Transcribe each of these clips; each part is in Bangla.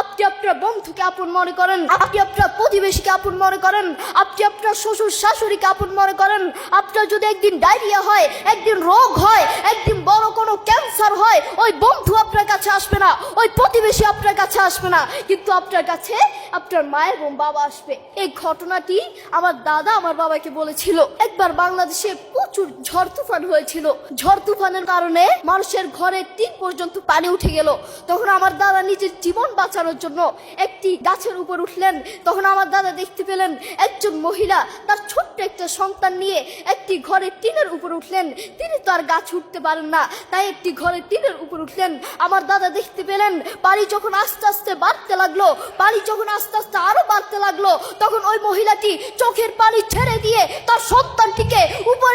আপনি আপনার বন্ধুকে আপন মনে করেন আপনি আপনার প্রতিবেশীকে আপন মনে করেন আপনি আপনার শ্বশুর শাশুড়িকে আপন মনে করেন। আপনার যদি একদিন ডায়রিয়া হয়, একদিন রোগ হয়, একদিন বড় কোনো ক্যান্সার হয়, ওই বন্ধু আপনার কাছে আসবে না, ওই প্রতিবেশী আপনার কাছে আসবে না। কিন্তু আপনার কাছে আপনার মা এবং বাবা আসবে। এই ঘটনাটি আমার দাদা আমার বাবাকে বলেছিল। একবার বাংলাদেশে প্রচুর ঝড় তুফান হয়েছিল। ঝড় তুফানের কারণে মানুষের ঘরে তিন পর্যন্ত পানি উঠে গেল। তখন আমার দাদা নিজের জীবন বাঁচানোর জন্য একটি গাছের উপর উঠলেন। তখন আমার দাদা দেখতে পেলেন, একজন মহিলা তার ছোট্ট একটা সন্তান নিয়ে একটি ঘরের টিনের উপর উঠলেন। তিনি তো আর গাছ উঠতে পারেন না, তাই একটি ঘরের টিনের উপর উঠলেন। আমার দাদা দেখতে পেলেন, বাড়ি যখন আস্তে আস্তে বাড়তে লাগল, বাড়ি যখন আস্তে আস্তে আরও বাড়তে লাগল, তখন ওই মহিলাটি চোখের পানি ছেড়ে দিয়ে তার সন্তানটিকে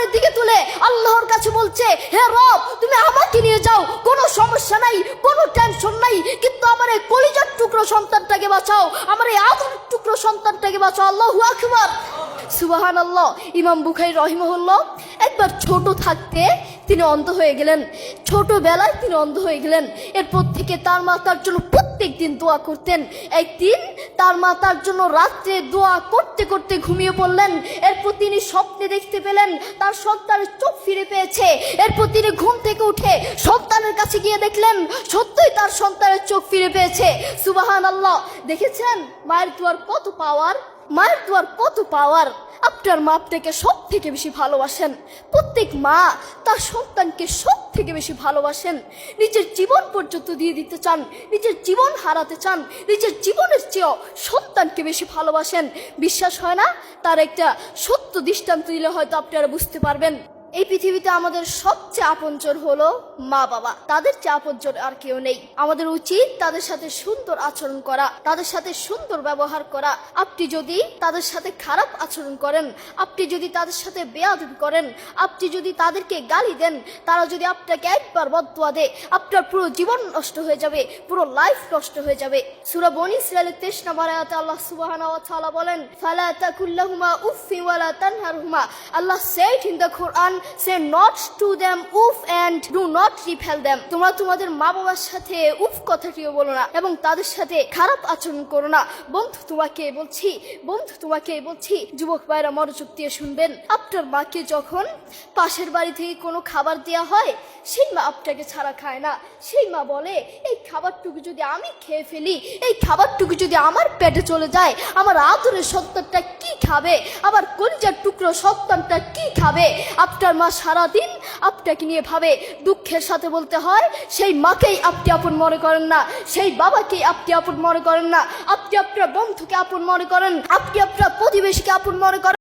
উপরের দিকে তুলে আল্লাহর কাছে বলছে, হে রব, তুমি আমাকে নিয়ে যাও। কোনো সমস্যা নাই, কোনো টেনশন নাই, কিন্তু আমার এই কলিজার টুকরো সন্তানটাকে বাঁচাও। আমার এই আদরের টুকরো সন্তানটাকে বাঁচাও। আল্লাহু আকবার। সুবাহান আল্লাহ ইমাম বুখাই রহিমহুল্লাহ, একবার ছোট থাকতে তিনি অন্ধ হয়ে গেলেন। ছোটবেলায় তিনি অন্ধ হয়ে গেলেন। এরপর থেকে তার মা তার জন্য প্রত্যেক দিন দোয়া করতেন। একদিন তার মা তার জন্য রাত্রে দোয়া করতে করতে ঘুমিয়ে পড়লেন। এরপর তিনি স্বপ্নে দেখতে পেলেন, তার সন্তানের চোখ ফিরে পেয়েছে। এরপর তিনি ঘুম থেকে উঠে সন্তানের কাছে গিয়ে দেখলেন, সত্যই তার সন্তানের চোখ ফিরে পেয়েছে। সুবাহান আল্লাহ দেখেছেন? মায়ের দোয়ার কত পাওয়ার মায়ের দোয়ার কত পাওয়ার আপনার মা আপনাকে সব থেকে বেশি ভালোবাসেন। প্রত্যেক মা তার সন্তানকে সব থেকে বেশি ভালোবাসেন। নিজের জীবন পর্যন্ত দিয়ে দিতে চান, নিজের জীবন হারাতে চান, নিজের জীবনের চেয়েও সন্তানকে বেশি ভালোবাসেন। বিশ্বাস হয় না? তার একটা সত্য দৃষ্টান্ত দিলে হয়তো আপনারা বুঝতে পারবেন। এই পৃথিবীতে আমাদের সবচেয়ে আপনজন হলো মা বাবা। তাদের চেয়ে আপনজন আর কেউ নেই। আমাদের উচিত তাদের সাথে সুন্দর আচরণ করা, তাদের সাথে সুন্দর ব্যবহার করা। আপনি যদি তাদের সাথে খারাপ আচরণ করেন, আপনি যদি তাদের সাথে বেয়াদবি করেন, আপনি যদি তাদেরকে গালি দেন, তারা যদি আপনাকে একবার বদুয়া দেয়, আপনার পুরো জীবন নষ্ট হয়ে যাবে, পুরো লাইফ নষ্ট হয়ে যাবে। সুরা বনি ইসরায়েলের তেইশ আয়াতে আল্লাহ সুবহানাহু ওয়া বলেন, ফালা তাকুল্লাহুমা উফি ওয়ালা তানহারহুমা। আল্লাহ said in the Quran say not to them উফ and do not repel them. তোমরা তোমাদের মা বাবার সাথে উফ কথাটিও বলো না এবং তাদের সাথে খারাপ আচরণ করো না। বন্ধু তোমাকে বলছি, বন্ধু তোমাকে বলছি, যুবক ভাইরা মনোযোগ দিয়ে শুনবেন। আপনার মাকে যখন পাশের বাড়ি থেকে কোনো খাবার দেওয়া হয়, সেই মা আপনাকে ছাড়া খায় না। সেই মা বলে, এই খাবারটুকু যদি আমি খেয়ে ফেলি, এই খাবারটুকু যদি আমার পেটে চলে যায়, আমার আদরের সন্তানটা কি খাবে? আবার কলিজার টুকরো সন্তানটা কি খাবে? আপনার মা সারাদিন আপনাকে নিয়ে ভাবে, দুঃখের সাথে বলতে হয়, সেই মাকেই আপনি আপন মনে করেন না, সেই বাবাকেই আপনি আপন মনে করেন না, আপনি আপনার বন্ধুকে আপন মনে করেন, আপনি আপনার প্রতিবেশীকে আপন মনে করেন